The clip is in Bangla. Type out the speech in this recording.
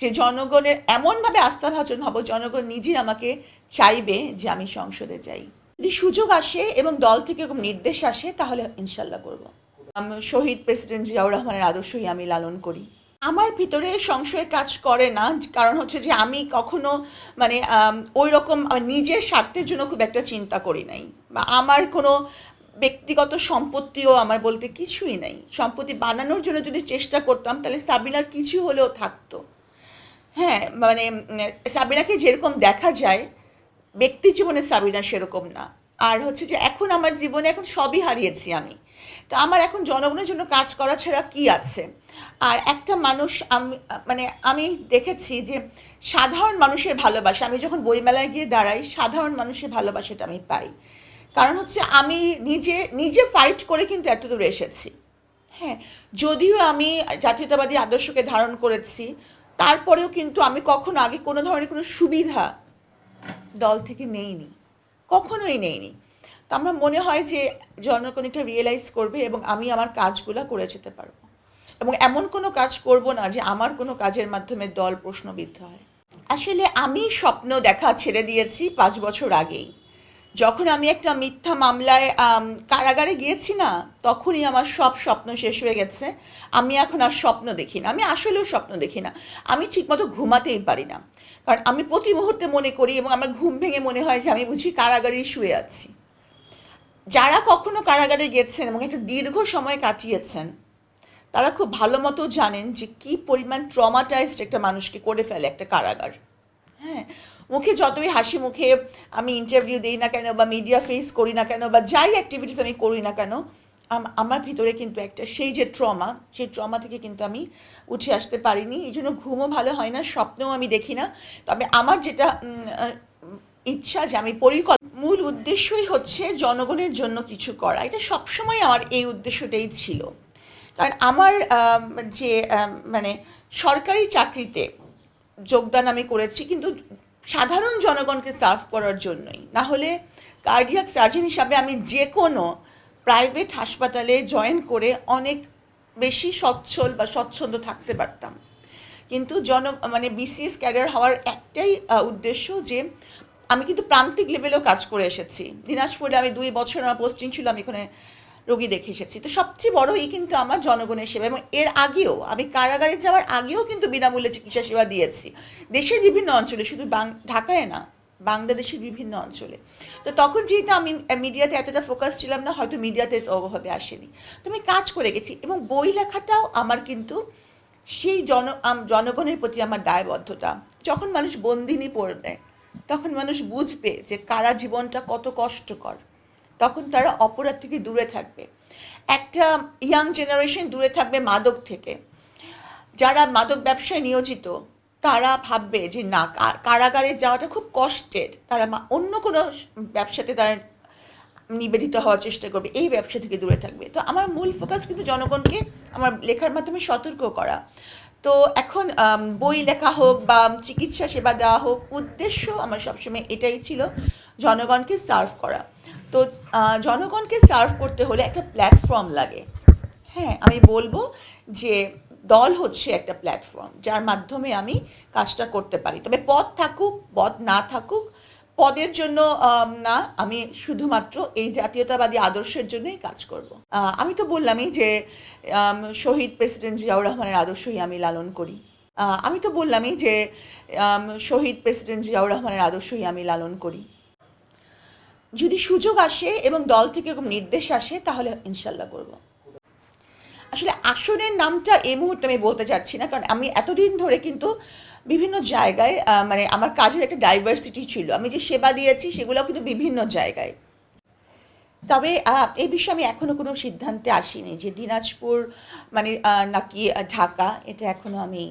যে জনগণের এমনভাবে আস্থাভাজন হব, জনগণ নিজেই আমাকে চাইবে যে আমি সংসদে যাই। যদি সুযোগ আসে এবং দল থেকে এরকম নির্দেশ আসে, তাহলে ইনশাল্লাহ করব। শহীদ প্রেসিডেন্ট জিয়াউর রহমানের আদর্শই আমি লালন করি। আমার ভিতরে সংশয় কাজ করে না, কারণ হচ্ছে যে আমি কখনো মানে ওই রকম নিজের স্বার্থের জন্য খুব একটা চিন্তা করি নাই। বা আমার কোনো ব্যক্তিগত সম্পত্তিও আমার বলতে কিছুই নাই। সম্পত্তি বানানোর জন্য যদি চেষ্টা করতাম, তাহলে সাবিনার কিছু হলেও থাকতো। হ্যাঁ মানে সাবিনাকে যেরকম দেখা যায়, ব্যক্তি জীবনে সাবিনা সেরকম না। আর হচ্ছে যে, এখন আমার জীবনে এখন সবই হারিয়েছি আমি। তো আমার এখন জনগণের জন্য কাজ করা ছাড়া কি আছে? আর একটা মানুষ আমি মানে আমি দেখেছি যে, সাধারণ মানুষের ভালোবাসা, আমি যখন বইমেলায় গিয়ে দাঁড়াই, সাধারণ মানুষের ভালোবাসাটা আমি পাই। কারণ হচ্ছে, আমি নিজে নিজে ফাইট করে কিন্তু এত দূরে এসেছি। হ্যাঁ যদিও আমি জাতীয়তাবাদী আদর্শকে ধারণ করেছি তারপরেও কিন্তু আমি কখনো আগে কোনো ধরনের কোনো সুবিধা দল থেকে নেইনি, কখনোই নেইনি। তো আমার মনে হয় যে জনগণ এটা রিয়েলাইজ করবে এবং আমি আমার কাজগুলো করে যেতে পারব। এবং এমন কোনো কাজ করব না যে আমার কোনো কাজের মাধ্যমে দল প্রশ্নবিদ্ধ হয়। আসলে আমি স্বপ্ন দেখা ছেড়ে দিয়েছি পাঁচ বছর আগেই। যখন আমি একটা মিথ্যা মামলায় কারাগারে গিয়েছি না, তখনই আমার সব স্বপ্ন শেষ হয়ে গেছে। আমি এখন আর স্বপ্ন দেখি না। আমি আসলেও স্বপ্ন দেখি না। আমি ঠিকমতো ঘুমাতেই পারি না। কারণ আমি প্রতি মুহূর্তে মনে করি এবং আমার ঘুম ভেঙে মনে হয় যে আমি বুঝি কারাগারেই শুয়ে আছি। যারা কখনো কারাগারে গেছেন এবং একটা দীর্ঘ সময় কাটিয়েছেন, তারা খুব ভালো মতো জানেন যে কি পরিমাণ ট্রমাটাইজড একটা মানুষকে করে ফেলে একটা কারাগার। হ্যাঁ মুখে যতই হাসি মুখে আমি ইন্টারভিউ দিই না কেন বা মিডিয়া ফেস করি না কেন বা যাই অ্যাক্টিভিটিস আমি করি না কেন আমার ভিতরে কিন্তু একটা সেই যে ট্রমা সেই ট্রমা থেকে কিন্তু আমি উঠে আসতে পারিনি। এই জন্য ঘুমও ভালো হয় না, স্বপ্নও আমি দেখি না। তবে আমার যেটা ইচ্ছা যে আমি পরিকল্পনা মূল উদ্দেশ্যই হচ্ছে জনগণের জন্য কিছু করা। এটা সবসময় আমার এই উদ্দেশ্যটাই ছিল। কারণ আমার যে মানে সরকারি চাকরিতে যোগদান আমি করেছি, কিন্তু সাধারণ জনগণকে সার্ভ করার জন্যই। না হলে কার্ডিয়াক সার্জন হিসাবে আমি যে কোনো প্রাইভেট হাসপাতালে জয়েন করে অনেক বেশি সচ্ছল বা স্বচ্ছন্দ থাকতে পারতাম। কিন্তু জন মানে বিসিএস ক্যারিয়ার হওয়ার একটাই উদ্দেশ্য যে আমি কিন্তু প্রান্তিক লেভেলেও কাজ করে এসেছি। দিনাজপুরে আমি দুই বছর আমার পোস্টিং ছিল, আমি এখানে রোগী দেখে এসেছি। তো সবচেয়ে বড় এই কিন্তু আমার জনগণের সেবা এবং এর আগেও, আমি কারাগারে যাওয়ার আগেও কিন্তু বিনামূল্যে চিকিৎসা সেবা দিয়েছি। দেশের বিভিন্ন অঞ্চলে, শুধু ঢাকায় না, বাংলাদেশের বিভিন্ন অঞ্চলে। তো তখন যেহেতু আমি মিডিয়াতে এতটা ফোকাস ছিলাম না, হয়তো মিডিয়াতে ওভাবে আসেনি। তো আমি কাজ করে গেছি এবং বই লেখাটাও আমার কিন্তু সেই জন জনগণের প্রতি আমার দায়বদ্ধতা। যখন মানুষ বন্দিনী পড়বে, তখন মানুষ বুঝবে যে কারা জীবনটা কত কষ্টকর। তখন তারা অপরাধ থেকে দূরে থাকবে। একটা ইয়াং জেনারেশন দূরে থাকবে মাদক থেকে। যারা মাদক ব্যবসায় নিয়োজিত, তারা ভাববে যে না কারাগারে যাওয়াটা খুব কষ্টের। তারা অন্য কোনো ব্যবসাতে তারা নিবেদিত হওয়ার চেষ্টা করবে, এই ব্যবসা থেকে দূরে থাকবে। তো আমার মূল ফোকাস কিন্তু জনগণকে আমার লেখার মাধ্যমে সতর্ক করা। তো এখন বই লেখা হোক বা চিকিৎসা সেবা দেওয়া হোক, উদ্দেশ্য আমার সবসময় এটাই ছিল, জনগণকে সার্ভ করা। তো জনগণকে সার্ভ করতে হলে একটা প্ল্যাটফর্ম লাগে। হ্যাঁ আমি বলব যে দল হচ্ছে একটা প্ল্যাটফর্ম যার মাধ্যমে আমি কাজটা করতে পারি। তবে পদ থাকুক, পদ না থাকুক, পদের জন্য না, আমি শুধুমাত্র এই জাতীয়তাবাদী আদর্শের জন্যই কাজ করব। আমি তো বললামই যে শহীদ প্রেসিডেন্ট জিয়াউর রহমানের আদর্শই আমি লালন করি। আমি তো বললামই যে শহীদ প্রেসিডেন্ট জিয়াউর রহমানের আদর্শই আমি লালন করি। যদি সুযোগ আসে এবং দল থেকে এরকম নির্দেশ আসে, তাহলে ইনশাল্লাহ করব। আসলে আসনের নামটা এই মুহূর্তে আমি বলতে চাচ্ছি না, কারণ আমি এতদিন ধরে কিন্তু বিভিন্ন জায়গায় মানে আমার কাজের একটা ডাইভার্সিটি ছিল। আমি যে সেবা দিয়েছি সেগুলো কিন্তু বিভিন্ন জায়গায়। তবে এই বিষয়ে আমি এখনও কোনো সিদ্ধান্তে আসিনি যে দিনাজপুর মানে নাকি ঢাকা, এটা এখনও আমি